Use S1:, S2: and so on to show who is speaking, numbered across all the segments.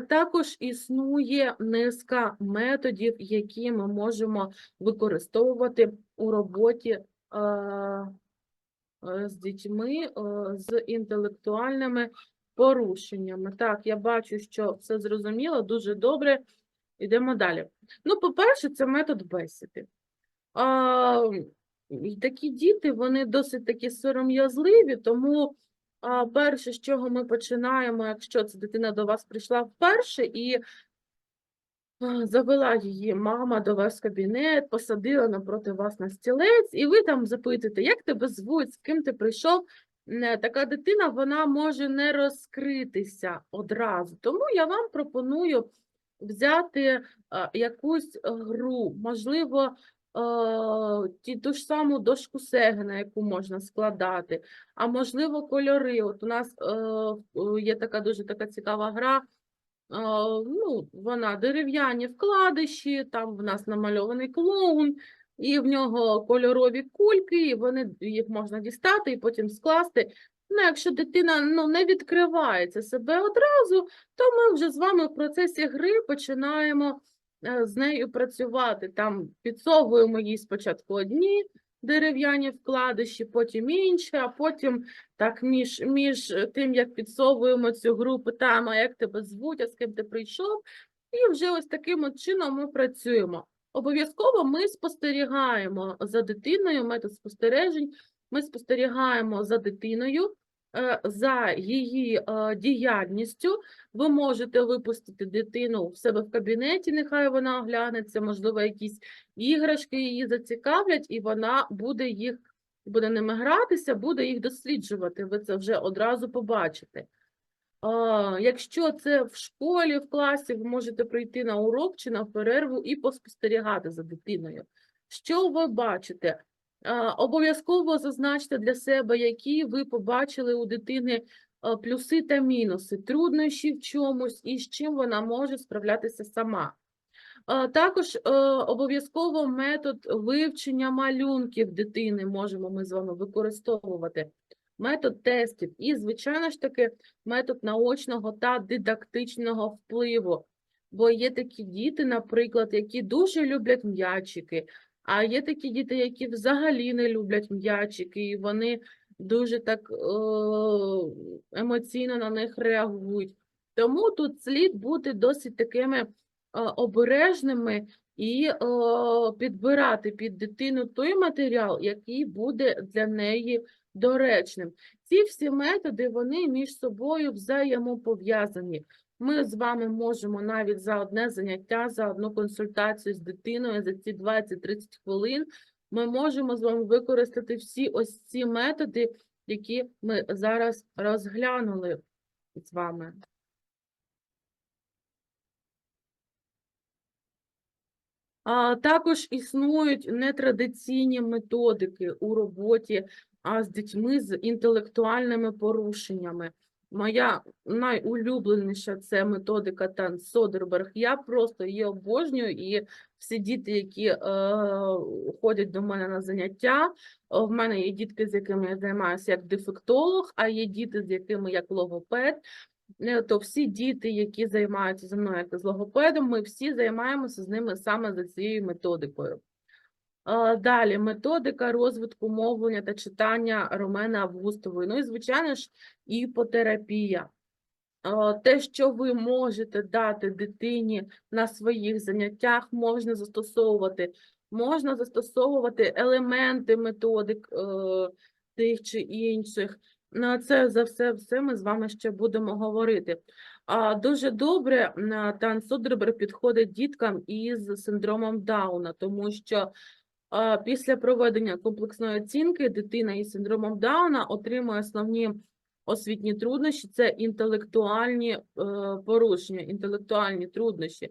S1: А, Також існує низка методів, які ми можемо використовувати у роботі е, з дітьми е, з інтелектуальними порушеннями. Так, я бачу, що все зрозуміло, дуже добре. Йдемо далі. Ну, по-перше, це метод бесіди. І такі діти, вони досить такі сором'язливі, тому перше, з чого ми починаємо, якщо ця дитина до вас прийшла вперше і завела її мама до вас в кабінет, посадила напроти вас на стілець, і ви там запитуєте, як тебе звуть, з ким ти прийшов. Така дитина вона може не розкритися одразу. Тому я вам пропоную взяти якусь гру, можливо, е, ті, ту ж саму дошку Сегена, яку можна складати, а можливо, кольори. От у нас е, е, є така дуже така цікава гра. е, Ну, вона дерев'яні вкладиші, там в нас намальований клоун, і в нього кольорові кульки, і вони їх можна дістати і потім скласти. Ну, якщо дитина ну, не відкривається себе одразу, то ми вже з вами в процесі гри починаємо е, з нею працювати. Там підсовуємо їй спочатку одні дерев'яні вкладиші, потім інші, а потім так між, між тим, як підсовуємо цю гру, питаємо, як тебе звуть, а з ким ти прийшов, і вже ось таким от чином ми працюємо. Обов'язково ми спостерігаємо за дитиною, метод спостережень, ми спостерігаємо за дитиною, е, за її е, діяльністю. Ви можете випустити дитину в себе в кабінеті, нехай вона оглянеться, можливо, якісь іграшки її зацікавлять, і вона буде їх буде ними гратися, буде їх досліджувати. Ви це вже одразу побачите. Якщо це в школі, в класі, ви можете прийти на урок чи на перерву і поспостерігати за дитиною. Що ви бачите? Обов'язково зазначте для себе, які ви побачили у дитини плюси та мінуси, труднощі в чомусь і з чим вона може справлятися сама. Також обов'язково метод вивчення малюнків дитини можемо ми з вами використовувати метод тестів і, звичайно ж таки, метод наочного та дидактичного впливу. Бо є такі діти, наприклад, які дуже люблять м'ячики, а є такі діти, які взагалі не люблять м'ячики, і вони дуже так е, емоційно на них реагують. Тому тут слід бути досить такими е, обережними і е, підбирати під дитину той матеріал, який буде для неї доречним. Ці всі методи вони між собою взаємопов'язані. Ми з вами можемо навіть за одне заняття, за одну консультацію з дитиною за ці 20-30 хвилин. Ми можемо з вами використати всі ось ці методи, які ми зараз розглянули з вами. А, також існують нетрадиційні методики у роботі а, з дітьми з інтелектуальними порушеннями. Моя найулюбленіша це методика Тан Содерберг. Я просто її обожнюю, і всі діти, які е, ходять до мене на заняття, е, в мене є дітки, з якими я займаюся як дефектолог, а є діти, з якими як логопед. Е, То всі діти, які займаються зі мною як з логопедом, ми всі займаємося з ними саме за цією методикою. Е, Далі методика розвитку мовлення та читання Ромена Августової. Ну і, звичайно ж, іпотерапія. Е, Те, що ви можете дати дитині на своїх заняттях, можна застосовувати. Можна застосовувати елементи методик е, тих чи інших. На це за все, все ми з вами ще будемо говорити. А дуже добре Тан Судербер підходить діткам із синдромом Дауна, тому що після проведення комплексної оцінки дитина із синдромом Дауна отримує основні освітні труднощі, це інтелектуальні е, порушення, інтелектуальні труднощі.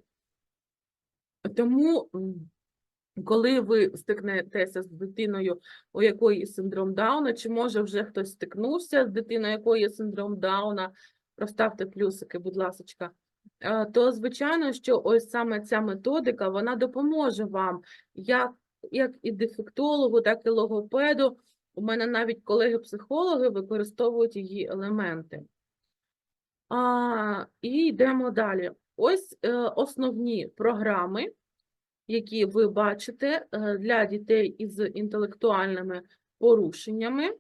S1: Тому, коли ви стикнетеся з дитиною, у якої синдром Дауна, чи може вже хтось стикнувся з дитиною, у якої є синдром Дауна, проставте плюсики, будь ласочка, е, то звичайно, що ось саме ця методика, вона допоможе вам як, як і дефектологу, так і логопеду. У мене навіть колеги-психологи використовують її елементи. А, і йдемо далі. Ось е, основні програми, які ви бачите е, для дітей із інтелектуальними порушеннями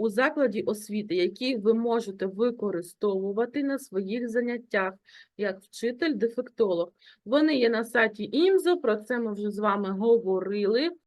S1: у закладі освіти, які ви можете використовувати на своїх заняттях як вчитель-дефектолог. Вони є на сайті ІМЗО, про це ми вже з вами говорили.